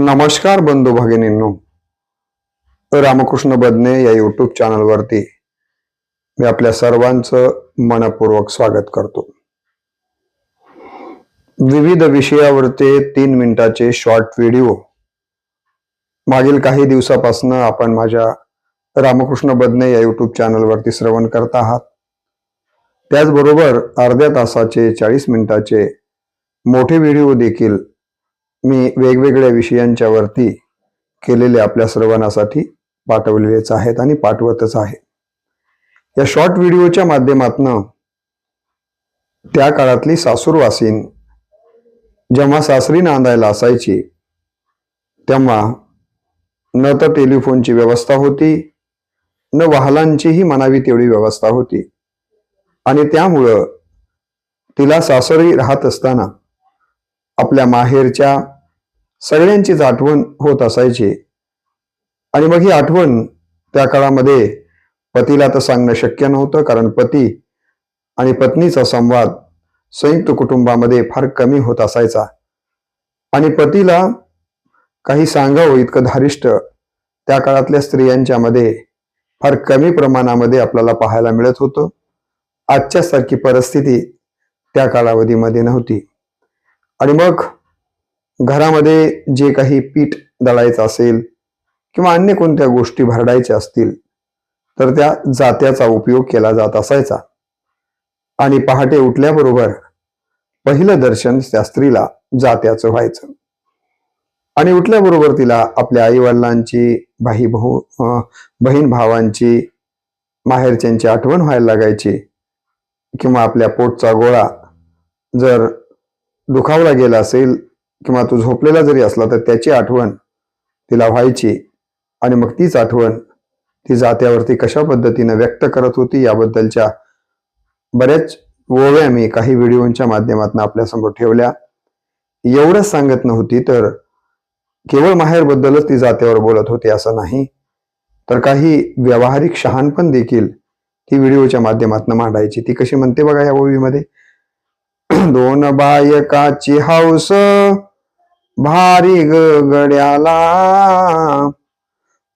नमस्कार बंधू भगिनींनो. रामकृष्ण बदने या युट्यूब चॅनलवरती मी आपल्या सर्वांचं मनपूर्वक स्वागत करतो. विविध विषयावरती तीन मिनिटाचे शॉर्ट व्हिडिओ मागील काही दिवसापासून आपण माझ्या रामकृष्ण बदने या युट्यूब चॅनलवरती श्रवण करत आहात. त्याचबरोबर अर्ध्या तासाचे चाळीस मिनिटाचे मोठे व्हिडिओ देखील मी वेगवेगळ्या विषयांच्यावरती केलेले आपल्या सर्वांनासाठी पाठवलेलेच आहेत आणि पाठवतच आहे. या शॉर्ट व्हिडिओच्या माध्यमातनं त्या काळातली सासूरवासीन जेव्हा सासरी नांदायला असायची तेव्हा न तर टेलिफोनची व्यवस्था होती न वाहनांचीही म्हणावी तेवढी व्यवस्था होती. आणि त्यामुळं तिला सासरी राहत असताना आपल्या माहेरच्या सगळ्यांचीच आठवण होत असायची. आणि मग ही आठवण त्या काळामध्ये पतीला तर सांगणं शक्य नव्हतं कारण पती आणि पत्नीचा संवाद संयुक्त कुटुंबामध्ये फार कमी होत असायचा. आणि पतीला काही सांगावं इतकं धारिष्ट त्या काळातल्या स्त्रियांच्या मध्ये फार कमी प्रमाणामध्ये आपल्याला पाहायला मिळत होतं. आजच्यासारखी परिस्थिती त्या कालावधीमध्ये नव्हती. आणि मग घरामध्ये जे काही पीठ दळायचं असेल किंवा अन्य कोणत्या गोष्टी भरडायच्या असतील तर त्या जात्याचा उपयोग केला जात असायचा. आणि पहाटे उठल्याबरोबर पहिलं दर्शन त्या स्त्रीला जात्याचं व्हायचं. आणि उठल्याबरोबर तिला आपल्या आई वडिलांची भाई भाऊ बहीण भावांची माहेरच्यांची आठवण व्हायला लागायची. किंवा आपल्या पोटचा गोळा जर दुखावला गेला असेल किंवा तो झोपलेला जरी असला तर त्याची आठवण तिला व्हायची आणि मग तीच आठवण ती जात्यावरती कशा पद्धतीनं व्यक्त करत होती याबद्दलच्या बऱ्याच ओव्या मी काही व्हिडिओच्या माध्यमातून आपल्यासमोर ठेवल्या. एवढंच सांगत नव्हती तर केवळ माहेरबद्दलच ती जात्यावर बोलत होती असं नाही. तर काही व्यावहारिक शहाणपण देखील ती व्हिडिओच्या माध्यमातून मांडायची. ती कशी म्हणते बघा या ओवीमध्ये दोन बायकाची हौस भारी गड्याला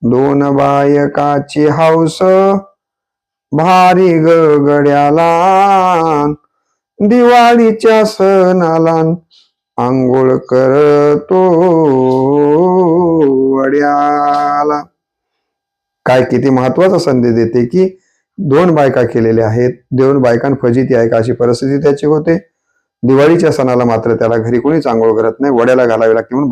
दोन बायकाची हौस भारी गड्याला दिवाळीच्या सणाला आंघोळ करतो वड्याला. काय किती महत्त्वाचा संदेश देते की दोन बायका केलेल्या आहेत दोन बायकां फजिती आहे का अशी परिस्थिती त्याची होते. दिवाळीच्या सणाला मात्र त्याला घरी कोणीच आंघोळ करत नाही. वड्याला घालावी लागते म्हणून